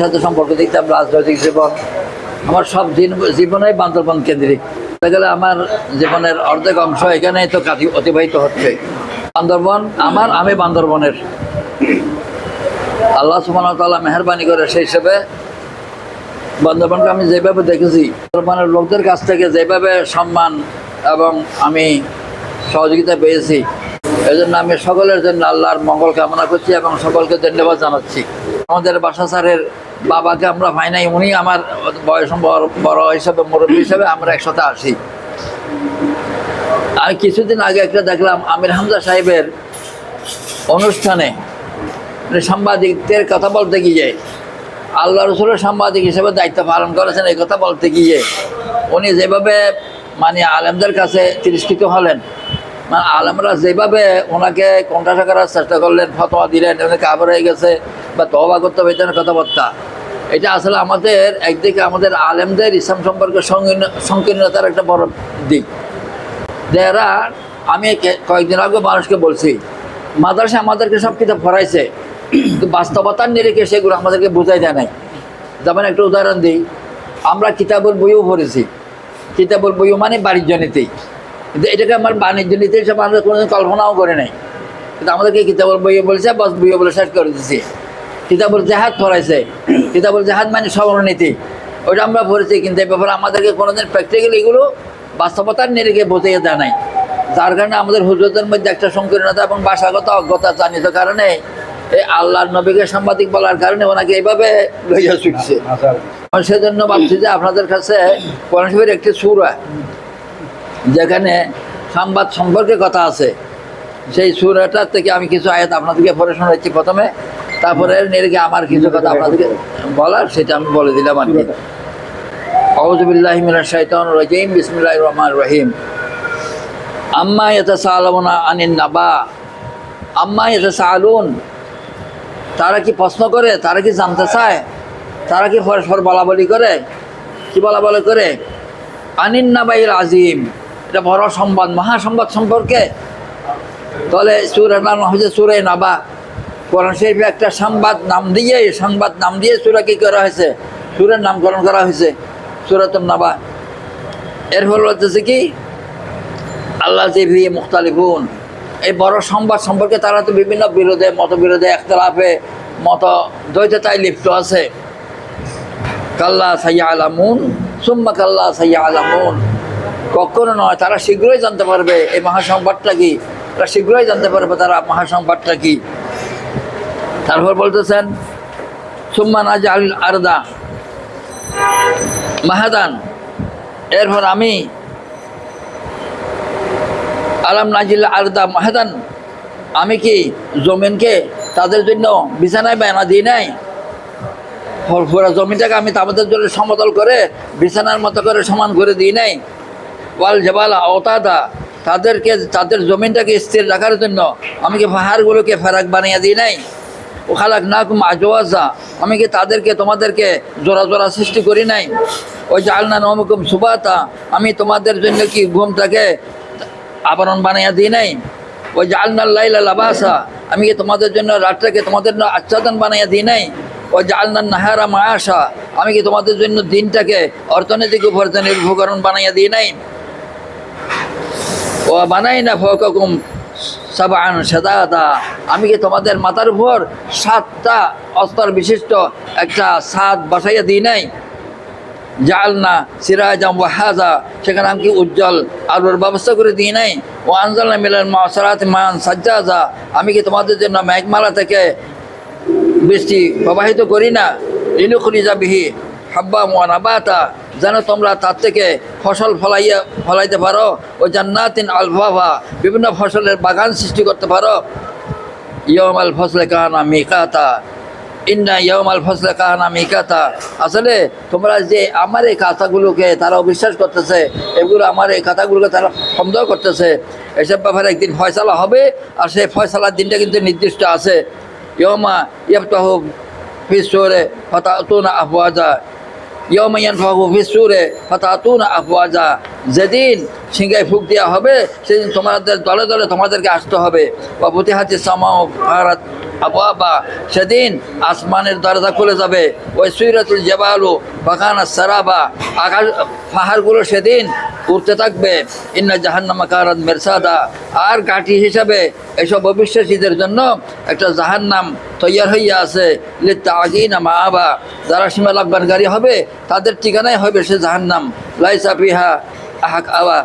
সাথে সম্পর্ক দেখতাম রাজনৈতিক জীবন। আমার সব দিন- জীবনেই বান্দরবন কেন্দ্রিক। গেলে আমার জীবনের অর্ধেক অংশ এখানেই তো কাটি অতিবাহিত হচ্ছে। বান্দরবন, আমার, আমি বান্দরবনের। আল্লাহ সুবাহ তাল্লাহ মেহরবানি করে সেই হিসেবে বান্দরবনকে আমি যেভাবে দেখেছি, বান্দরবনের লোকদের কাছ থেকে যেভাবে সম্মান এবং আমি সহযোগিতা পেয়েছি এই জন্য আমি সকলের জন্য আল্লাহর মঙ্গল কামনা করছি এবং সকলকে ধন্যবাদ জানাচ্ছি। আমাদের বাসা স্যারের বাবাকে আমরা পাই নাই, উনি আমার বয়স বড় হিসাবে, মুরব্বী হিসাবে আমরা একসাথে আসি। আর কিছুদিন আগে একটা দেখলাম আমির হামজা সাহেবের অনুষ্ঠানে মানে সাংবাদিকদের কথা বলতে গিয়ে, আল্লাহ রসুলের সাংবাদিক হিসেবে দায়িত্ব পালন করেছেন এই কথা বলতে গিয়ে, উনি যেভাবে মানে আলেমদের কাছে তিরস্কৃত হলেন মানে আলেমরা যেভাবে ওনাকে কণ্ঠাসা করার চেষ্টা করলেন, ফতোয়া দিলেন, উনি কাবর হয়ে গেছে বা তহবা করতে হবে এটা কথাবার্তা। এটা আসলে আমাদের একদিকে আমাদের আলেমদের ইসলাম সম্পর্কে সংকীর্ণ- সংকীর্ণতার একটা বড় দিক। যারা আমি কয়েকদিন আগে মানুষকে বলছি, মাদ্রাসা আমাদেরকে সব কিছু পড়াইছে, কিন্তু বাস্তবতার নিরিখে সেগুলো আমাদেরকে বোঝাই দেয় নাই। যেমন একটা উদাহরণ দিই, আমরা কিতাবুল বইও পড়েছি। কিতাবুল বইও মানে বাণিজ্য নীতি। কিন্তু এটাকে আমার বাণিজ্য নীতি হিসেবে আমরা কোনোদিন কল্পনাও করে নাই। কিন্তু আমাদেরকে কিতাবুল বইও বলেছে, বাস বইও বলে শেষ করে দিচ্ছি কিতাবুল জাহাদ পড়াইছে। কিতাবুল জাহাদ মানে সবরনীতি ওইটা আমরা পড়েছি কিন্তু এই ব্যাপারে আমাদেরকে কোনোদিন প্র্যাকটিক্যালি এগুলো বাস্তবতার নিরিখে বোঝাইয়ে দেয় নাই। যার কারণে আমাদের হুজুরদের মধ্যে একটা সংকীর্ণতা এবং ভাষাগত অজ্ঞতা জানিত কারণে এই আল্লাহর নবীকে সাংবাদিক বলার কারণে ওনাকে এইভাবে লইয়া ছুটছে আমি সেজন্য ভাবছি যে আপনাদের কাছে কোরআন শরীফের একটি সুরা যেখানে সংবাদ সম্পর্কে কথা আছে। সেই সুরাটার থেকে আমি কিছু আয়াত আপনাদেরকে পড়ে শোনাচ্ছি প্রথমে। তারপরে নিরিখে আমার কিছু কথা আপনাদেরকে বলার, সেটা আমি বলে দিলাম আর কি। আউযুবিল্লাহি মিনাশ শাইতানির রাজিম, বিসমিল্লাহির রহমানির রহিম। আম্মা ইয়াতাসাআলুনা আনিন নাবা। আম্মা ইয়াতাসাআলুন। তারা কি প্রশ্ন করে? তারা কি জানতে চায়? তারা কি পরস্পর বলা বলি করে? কি বলা বলি করে? আনিন নাবাইল আজিম এটা বড় সংবাদ মহাসংবাদ সম্পর্কে। তাহলে নাম হচ্ছে সুরে নাবা। কোরআন শরীফে একটা সংবাদ নাম দিয়ে সংবাদ নাম দিয়ে সুরা কি করা হয়েছে? সুরের নামকরণ করা হয়েছে, সুরাতুন নাবা। এর ফলে হচ্ছে কি আল্লাহ জিভি মুখতালিফুন। এই বড় সংবাদ সম্পর্কে তারা তো বিভিন্ন বিরোধে, মতবিরোধে, একতলাফে মত দ্বৈততায় লিপ্ত আছে। কাল্লা সাইয়া আলামুন সুম্মা কাল্লা সাইয়া আলামুন কখনো নয়, তারা শীঘ্রই জানতে পারবে এই মহাসংবাদটা কি? তারা শীঘ্রই জানতে পারবে তারা মহাসংবাদটা কি? তারপর বলতেছেন, সুম্মা নাজ আল আরদা মাহাদান। এরপর আমি, আলাম নাজিল আরদা মাহাদান? আমি কি জমিনকে তাদের জন্য বিছানায় বানা দিই নাই? পুরো জমিটাকে আমি তাদের জন্য সমতল করে বিছানার মতো করে সমান করে দিই নাই? ওয়াল জবালা অতাদা তাদেরকে তাদের জমিনটাকে স্থির রাখার জন্য আমি কি পাহাড়গুলোকে ফেরাক বানিয়ে দিই নাই? খালাক না কুম আজওয়াজা। আমি কি তাদেরকে, তোমাদেরকে জোড়া জোড়া সৃষ্টি করি নাই? ওই জালনা নমকুম সুবাতা। আমি তোমাদের জন্য কি ঘুমটাকে আবরণ বানাইয়া দিই নাই? ওই জালনাল লাইলা লাবাসা। আমি কি তোমাদের জন্য রাতটাকে তোমাদের জন্য আচ্ছাদন বানাইয়া দিই নাই? ওই জালনার নাহারা মায়াসা আমি কি তোমাদের জন্য দিনটাকে অর্থনৈতিক উপার্জনের উপকরণ বানাইয়া দিই নাই? ও বানাই না ফকুম সাবান সাদাদা আমি কি তোমাদের মাথার উপর সাতটা অস্তর বিশিষ্ট একটা সাত বসাইয়া দিই নাই? জাল জালনা, সিরাজাম ওয়াহাজা সেখানে আমি কি উজ্জ্বল আলোর ব্যবস্থা করে দিই নাই? ও আনজালনা মিলান মাসারাত মান সাজ্জাজা। আমি কি তোমাদের জন্য মেঘমালা থেকে বৃষ্টি প্রবাহিত করি না? লিনুখলি যাবিহি হাব্বা মোয়ানাবাতা যেন তোমরা তার থেকে ফসল ফলাইয়া, ফলাইতে পারো। ও জান্নাতিন আলফাফা, বিভিন্ন ফসলের বাগান সৃষ্টি করতে পারো। ইয়ম আল ফসলে কাহানা মিকাতা, ইন্না ইয়ম আল ফসলে কাহানা মিকাতা। আসলে তোমরা যে আমার এই কথাগুলোকে তারা অবিশ্বাস করতেছে, এগুলো আমার এই কথাগুলোকে তারা সন্দেহ করতেছে। এসব ব্যাপারে একদিন ফয়সালা হবে, আর সেই ফয়সালার দিনটা কিন্তু নির্দিষ্ট আছে। ইয়মা ইয়াফতাহু ফিসুরে ফাতাতুনা আফওয়াজা ইয়মা ইয়ানফাহু ফিসুরে ফাতাতুনা আফওয়াজা। যেদিন সিংহায় ফুক দেওয়া হবে, সেদিন তোমাদের দলে দলে তোমাদেরকে আসতে হবে। বা প্রতিহাতি সামাও ভারত আবহাওয়া সেদিন আসমানের দরজা খুলে যাবে। ওই সুইরাতুল জবালু বাখানা সারাবা। আকাশ পাহাড়গুলো সেদিন উঠতে থাকবে। ইন্না জাহান্নামা কারাত মেরসাদা। আর কাঠি হিসাবে এসব অবিশ্বাসীদের জন্য একটা জাহান্নাম তৈয়ার হইয়া আছে। লিত্তা আগিনা মা আবা। যারা সীমা লাভবানকারী হবে, তাদের ঠিকানাই হবে সে জাহান্নাম। লাইসা পিহা আহাক আবা।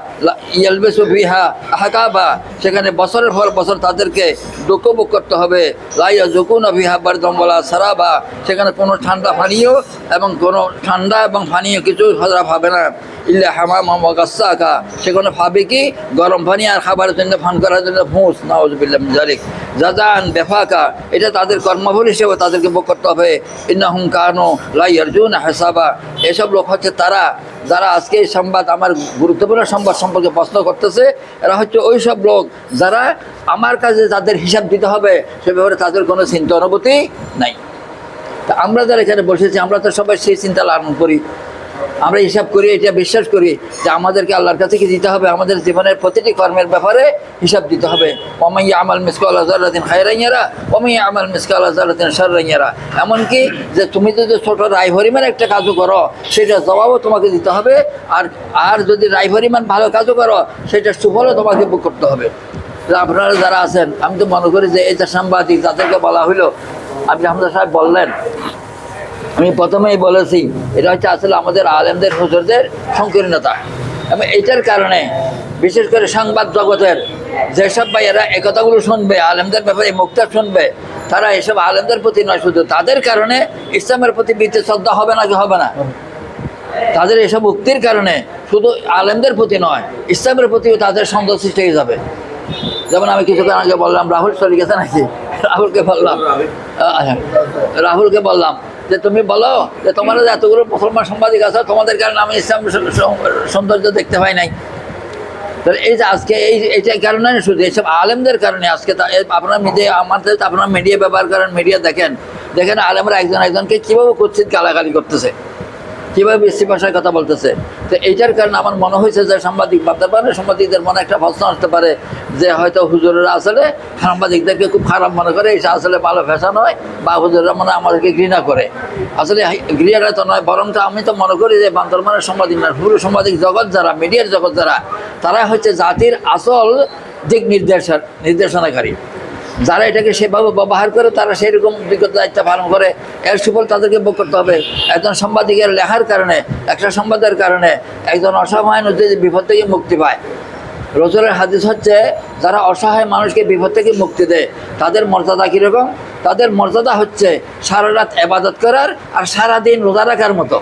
ইয়ালবেসু বিহা আহাকাবা সেখানে বছরের পর বছর তাদেরকে ভোগ করতে হবে। লাইয়া জুকুন বিহা বারদম্বলা সারাবা। সেখানে কোনো ঠান্ডা পানীয় এবং কোনো ঠান্ডা এবং পানীয় কিছু তারা পাবে না। ইল্লা হামা মামা গাছাকা সেখানে ভাবে কি গরম পানি আর খাবারের জন্য ফান করার জন্য ফুঁস নাউজবিল্লাম জালিক জাজান বেফাকা, এটা তাদের কর্মফল হিসেবে তাদেরকে ভোগ করতে হবে। ইন্নাহুম কানো লাই অর্জুন হেসাবা। এসব লোক হচ্ছে তারা, যারা আজকে এই সংবাদ আমার গুরুত্বপূর্ণ সংবাদ সম্পর্কে প্রশ্ন করতেছে, এরা হচ্ছে ওই সব লোক যারা আমার কাছে যাদের হিসাব দিতে হবে, সে ব্যাপারে তাদের কোনো চিন্তা অনুভূতি নাই। তা আমরা যারা এখানে বসেছি, আমরা তো সবাই সেই চিন্তা লালন করি। আমরা হিসাব করি, এটা বিশ্বাস করি যে আমাদেরকে আল্লাহর কাছে কি দিতে হবে? আমাদের জীবনের প্রতিটি কর্মের ব্যাপারে হিসাব দিতে হবে। ওমাইয়া আমাল মিসকাল আজারাদিন খায়রাইয়ারা ওমাইয়া আমাল মিসকাল আজারাদিন সারাইয়ারা এমনকি যে তুমি যদি ছোট রায় হরিমান একটা কাজও করো সেটা জবাবও তোমাকে দিতে হবে। আর আর যদি রায় হরিমান ভালো কাজও করো সেটা সুফলও তোমাকে বুক করতে হবে। আপনারা যারা আছেন, আমি তো মনে করি যে এটা সাংবাদিক, যাদেরকে বলা হইল, আপনি হামদা সাহেব বললেন আমি প্রথমেই বলেছি এটা হচ্ছে আসলে আমাদের আলেমদের হুজুরদের সংকীর্ণতা। এবং এটার কারণে বিশেষ করে সংবাদ জগতের যেসব ভাইয়েরা একথাগুলো শুনবে আলেমদের ব্যাপারে মুক্তা শুনবে তারা এসব আলেমদের প্রতি নয় শুধু তাদের কারণে ইসলামের প্রতি বীতে শ্রদ্ধা হবে না কি হবে না? তাদের এসব উক্তির কারণে শুধু আলেমদের প্রতি নয় ইসলামের প্রতিও তাদের সন্দেহ সৃষ্টি হয়ে যাবে। যেমন আমি কিছুক্ষণ আগে বললাম রাহুল চলে গেছে নাকি? রাহুলকে বললাম। হ্যাঁ, রাহুলকে বললাম যে তুমি বলো যে তোমার এতগুলো মুসলমান সাংবাদিক আছো, তোমাদের কারণে আমি ইসলাম সৌন্দর্য দেখতে পাই নাই। তাহলে এই যে আজকে এই এইটার কারণে শুধু এইসব আলেমদের কারণে আজকে আপনার মিডিয়া আমাদের আপনার মিডিয়া ব্যবহার করেন মিডিয়া দেখেন। দেখেন আলেমরা একজন একজনকে কীভাবে কুচ্ছিত গালাগালি করতেছে। কীভাবে বেশি ভাষায় কথা বলতেছে? তো এইটার কারণে আমার মনে হয়েছে যে সাংবাদিক ভাবতে পারে, সাংবাদিকদের মনে একটা প্রশ্ন আসতে পারে যে হয়তো হুজুরেরা আসলে সাংবাদিকদেরকে খুব খারাপ মনে করে এটা আসলে ভালো ফ্যাশন হয় বা হুজুররা মনে আমাদেরকে ঘৃণা করে। আসলে ঘৃণাটা তো নয় বরং তো আমি তো মনে করি যে বান্দরবানের সাংবাদিক না, পুরো সাংবাদিক জগৎ যারা, মিডিয়ার জগৎ যারা, তারা হচ্ছে জাতির আসল দিক নির্দেশন নির্দেশনাকারী। যারা এটাকে সেভাবে ব্যবহার করে, তারা সেরকম বিগত দায়িত্ব পালন করে। এর সুফল তাদেরকে ভোগ করতে হবে। একজন সাংবাদিকের লেখার কারণে, একটা সংবাদের কারণে, একজন অসহায় যদি বিপদ থেকে মুক্তি পায়। রসুলের হাদিস হচ্ছে, যারা অসহায় মানুষকে বিপদ থেকে মুক্তি দেয়, তাদের মর্যাদা কীরকম? তাদের মর্যাদা হচ্ছে সারা রাত এবাদত করার আর সারা দিন রোজা রাখার মতো।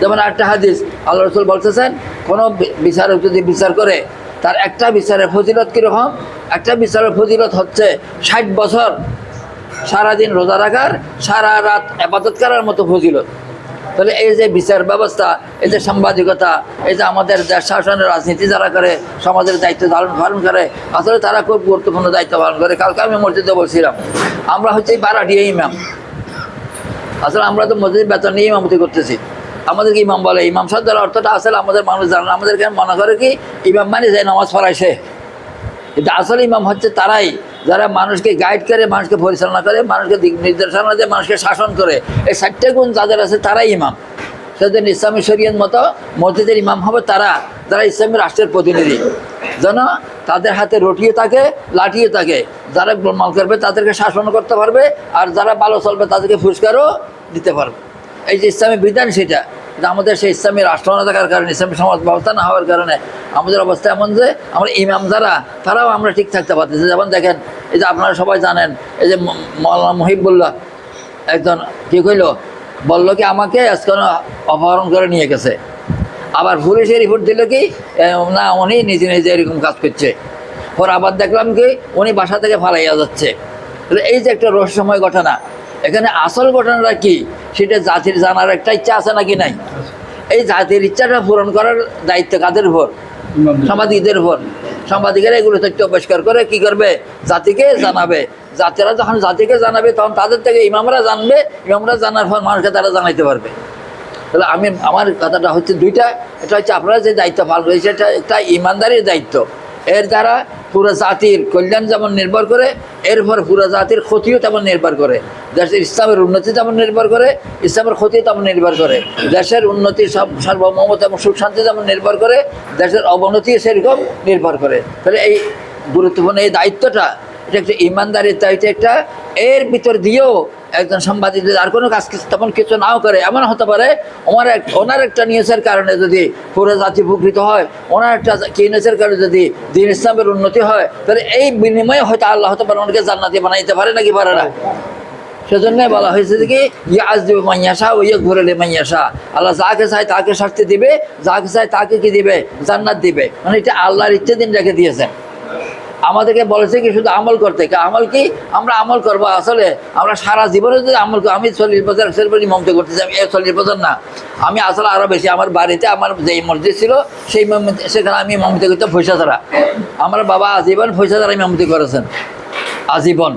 যেমন একটা হাদিস, আল্লাহ রসুল বলতেছেন, কোনো বিচারক যদি বিচার করে, তার একটা বিচারের ফজিলত কীরকম? একটা বিচারের ফজিলত হচ্ছে ষাট বছর সারাদিন রোজা রাখার, সারা রাত আবাদত করার মতো ফজিলত। তাহলে এই যে বিচার ব্যবস্থা, এই যে সাংবাদিকতা, এই যে আমাদের দেশ শাসনের রাজনীতি যারা করে, সমাজের দায়িত্ব পালন পালন করে, আসলে তারা খুব গুরুত্বপূর্ণ দায়িত্ব পালন করে। কালকে আমি মসজিদে বলছিলাম আমরা হচ্ছে বারাটিয়া ইমাম। আসলে আমরা তো মসজিদ বেতন নিয়ে ইমামতি করতেছি। আমাদেরকে ইমাম বলে, ইমাম শব্দের অর্থটা আসলে আমাদের মানুষ জানে আমাদেরকে মনে করে কি? ইমাম মানে যে নামাজ পড়ায় সে। কিন্তু আসলে ইমাম হচ্ছে তারাই যারা মানুষকে গাইড করে, মানুষকে পরিচালনা করে, মানুষকে দিক নির্দেশনা দিয়ে, মানুষকে শাসন করে। এই চারটে গুণ যাদের আছে তারাই ইমাম। সেদিন ইসলামী শরীয়ত মতো মসজিদের ইমাম হবে তারা, যারা ইসলামী রাষ্ট্রের প্রতিনিধি। যেন তাদের হাতে রটিয়ে থাকে লাঠিয়ে থাকে। যারা গোলমাল করবে তাদেরকে শাসন করতে পারবে, আর যারা ভালো চলবে তাদেরকে পুরস্কারও দিতে পারবে। এই যে ইসলামী বিধান সেটা। কিন্তু আমাদের সেই ইসলামী রাষ্ট্র না থাকার কারণে, ইসলামী সমাজ ব্যবস্থা না হওয়ার কারণে আমাদের অবস্থা এমন যে, আমরা ইমাম যারা, তারাও আমরা ঠিক থাকতে পারতেছি যেমন দেখেন, এই যে আপনারা সবাই জানেন, এই যে মৌলানা মহিবুল্লাহ একজন কী কইল, বলল কি আমাকে আজকে অপহরণ করে নিয়ে গেছে। আবার পুলিশের রিপোর্ট দিল কি না, উনি নিজে নিজে এরকম কাজ করছে। পর আবার দেখলাম কি, উনি বাসা থেকে ফালাইয়া যাচ্ছে। তাহলে এই যে একটা রহস্যময় ঘটনা, এখানে আসল ঘটনাটা কি, সেটা জাতির জানার একটা ইচ্ছা আছে নাকি নাই? এই জাতির ইচ্ছাটা পূরণ করার দায়িত্ব কাদের উপর? সাংবাদিকদের উপর। সাংবাদিকেরা এগুলো তথ্য পরিষ্কার করে কি করবে? জাতিকে জানাবে। জাতিরা যখন জাতিকে জানাবে তখন তাদের থেকে ইমামরা জানবে। ইমামরা জানার পর মানুষকে তারা জানাইতে পারবে। তাহলে আমি আমার কথাটা হচ্ছে দুইটা। এটা হচ্ছে আপনারা যে দায়িত্ব পালন করেছে এটা একটা ইমানদারির দায়িত্ব। এর দ্বারা পুরো জাতির কল্যাণ যেমন নির্ভর করে, এরপর পুরো জাতির ক্ষতিও তেমন নির্ভর করে। দেশের ইসলামের উন্নতি তেমন নির্ভর করে, ইসলামের ক্ষতি তেমন নির্ভর করে। দেশের উন্নতি সব সার্বভৌমত এবং সুখ শান্তি যেমন নির্ভর করে, দেশের অবনতি সেরকম নির্ভর করে। তাহলে এই গুরুত্বপূর্ণ এই দায়িত্বটা এটা একটা ইমানদারির দায়িত্ব একটা এর ভিতর দিয়েও একজন সাংবাদিক যদি আর কোনো কাজ তেমন কিছু নাও করে, এমন হতে পারে, ওনার এক ওনার একটা নিউজের কারণে যদি পুরো জাতি উপকৃত হয়, ওনার একটা কিনেসের কারণে যদি দিন ইসলামের উন্নতি হয়, তাহলে এই বিনিময়ে হয়তো আল্লাহ হতে পারে ওনাকে জান্নাতি বানাইতে পারে নাকি পারে না। সেজন্য বলা হয়েছে যে কি ইয়ে দেবে মাইয়াশা ও ইয়ে ঘুরেলে মাইয়াশা আল্লাহ যাকে চায় তাকে শাস্তি দিবে, যাকে চায় তাকে কি দিবে? জান্নাত দিবে। মানে এটা আল্লাহর ইচ্ছে দিন রেখে দিয়েছেন। আমাদেরকে বলেছে কি শুধু আমল করতে। আমল কি? আমরা আমল করব আসলে। আমরা সারা জীবনে যদি আমল করি, আমি চল্লিশ বছর একশোর পর ইমামতি করতেছি, আমি চল্লিশ বছর না। আমি আসলে আরও বেশি, আমার বাড়িতে আমার যেই মসজিদ ছিল, সেই সেখানে আমি ইমামতি করতে পয়সা ছাড়া আমার বাবা আজীবন পয়সা ছাড়া ইমামতি করেছেন। আজীবন।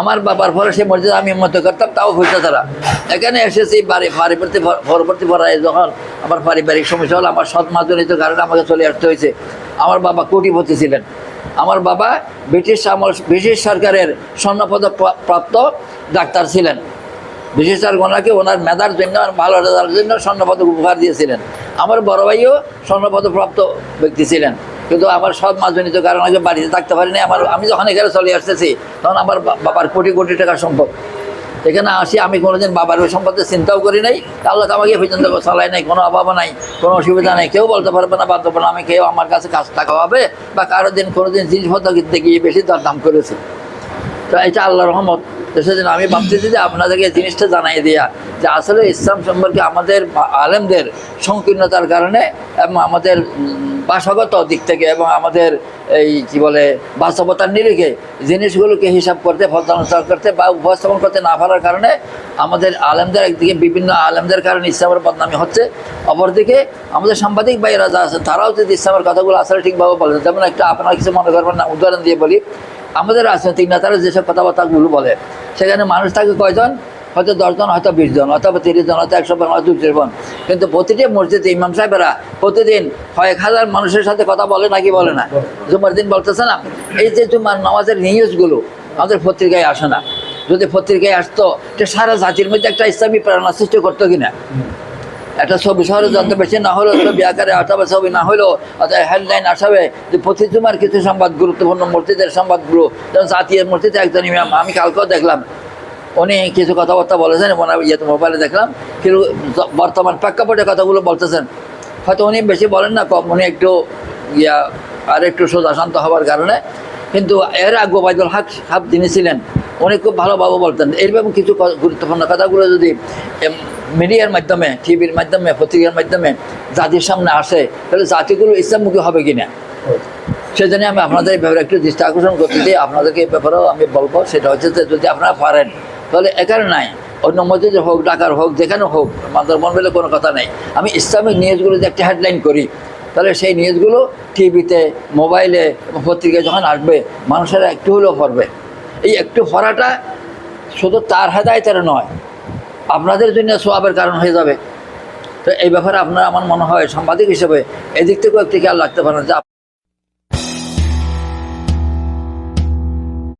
আমার বাবার ফলে সেই মসজিদে আমি মতো করতাম, তাও পয়সা ছাড়া এখানে এসেছি, বাড়ি পরবর্তী পরবর্তী পড়ায় যখন আমার পারিবারিক সমস্যা হলো, আমার সৎ মাজনিত কারণে আমাকে চলে আসতে হয়েছে। আমার বাবা কোটিপতি ছিলেন। আমার বাবা ব্রিটিশ আমল, ব্রিটিশ সরকারের স্বর্ণপদক প্রা- প্রাপ্ত ডাক্তার ছিলেন। ব্রিটিশ সরকার ওনাকে ওনার মেধার জন্য ভালো রেজাল্টের জন্য স্বর্ণপদক উপহার দিয়েছিলেন। আমার বড় ভাইও স্বর্ণপদক প্রাপ্ত ব্যক্তি ছিলেন। কিন্তু আমার সব কারণে আগে বাড়িতে থাকতে পারিনি। আমার, আমি যখন এখানে চলে আসতেছি, তখন আমার বাবার কোটি কোটি টাকা সম্পদ। এখানে আসি, আমি কোনোদিন বাবার ওই সম্পর্কে চিন্তাও করি নাই, আল্লাহ আমাকে পর্যন্ত চালাই নাই, কোনো অভাব নাই, কোনো অসুবিধা নেই, কেউ বলতে পারবে না, বাধ্য না আমি কেউ আমার কাছে কাজ টাকা হবে বা কারও দিন কোনো দিন জিনিসপত্র কিনতে গিয়ে বেশি দরদাম করেছে। তো এটা আল্লাহ রহমত। তো সেজন্য আমি ভাবতেছি যে আপনাদেরকে জিনিসটা জানাই দেয়া যে আসলে ইসলাম সম্পর্কে আমাদের আলেমদের সংকীর্ণতার কারণে এবং আমাদের ভাষাগত দিক থেকে এবং আমাদের এই কি বলে বাস্তবতার নিরিখে জিনিসগুলোকে হিসাব করতে পর্যালোচনা করতে বা উপস্থাপন করতে না পারার কারণে আমাদের আলেমদের একদিকে বিভিন্ন আলেমদের কারণে ইসলামের বদনামি হচ্ছে। অপরদিকে আমাদের সাংবাদিক ভাইয়েরা যা আছে, তারাও যদি ইসলামের কথাগুলো আসলে ঠিকভাবে বলে যেমন একটা আপনারা কিছু মনে করবেন না, উদাহরণ দিয়ে বলি। আমাদের রাজনৈতিক নেতারা যেসব কথাবার্তাগুলো বলে, সেখানে মানুষ থাকে কয়জন? হয়তো দশজন, হয়তো বিশ জন অথবা তিরিশ জন হয়তো একশো হয়তো দুশো জন। কিন্তু প্রতিটি মসজিদে ইমাম সাহেবেরা প্রতিদিন কয়েক হাজার মানুষের সাথে কথা বলে নাকি বলে না? জুমার দিন বলতেছে না? এই যে জুমার নামাজের নিউজগুলো আমাদের পত্রিকায় আসে না। যদি পত্রিকায় আসতো সারা জাতির মধ্যে একটা ইসলামী প্রেরণা সৃষ্টি করতো কিনা? একটা ছবি শহরে যত বেশি না হলেও ছবি আকারে অথবা ছবি, না হলেও অথবা হেডলাইন আসাবে যে প্রতি জুমার কিছু সংবাদ গুরুত্বপূর্ণ মূর্তিদের সংবাদগুলো, যেমন জাতীয় মূর্তিতে একজন ইমাম, আমি কালকেও দেখলাম, উনি কিছু কথাবার্তা বলেছেন ওনার ইয়েতে মোবাইলে দেখলাম, কিন্তু বর্তমান প্রেক্ষাপটে কথাগুলো বলতেছেন। হয়তো উনি বেশি বলেন না, কম, উনি একটু ইয়া আর একটু সোজা শান্ত হওয়ার কারণে, কিন্তু এর আগে ওবায়দুল হক যিনি ছিলেন উনি খুব ভালোভাবে বলতেন। এইরকম কিছু গুরুত্বপূর্ণ কথাগুলো যদি মিডিয়ার মাধ্যমে টিভির মাধ্যমে, পত্রিকার মাধ্যমে জাতির সামনে আসে, তাহলে জাতিগুলো ইসলামমুখী হবে কি কিনা? সেজন্য আমি আপনাদের এই ব্যাপারে একটু দৃষ্টি আকর্ষণ করতেছি আপনাদেরকে এই ব্যাপারেও আমি বলব, সেটা হচ্ছে যে যদি আপনারা পারেন, তাহলে এখানে নাই। অন্য মসজিদে হোক ডাকার হোক, যেখানে হোক মাদার মন বলে কোনো কথা নেই। আমি ইসলামিক নিউজগুলো যে একটা হেডলাইন করি, তাহলে সেই নিউজগুলো টিভিতে মোবাইলে পত্রিকায় যখন আসবে, মানুষেরা একটু হলেও পড়বে। এই একটু ফরাটা শুধু তার হেদায়তের নয়, আপনাদের জন্য সোয়াবের কারণ হয়ে যাবে। তো এই ব্যাপারে আপনারা আমার মনে হয় সাংবাদিক হিসেবে এদিক থেকেও একটি খেয়াল রাখতে পারেন যে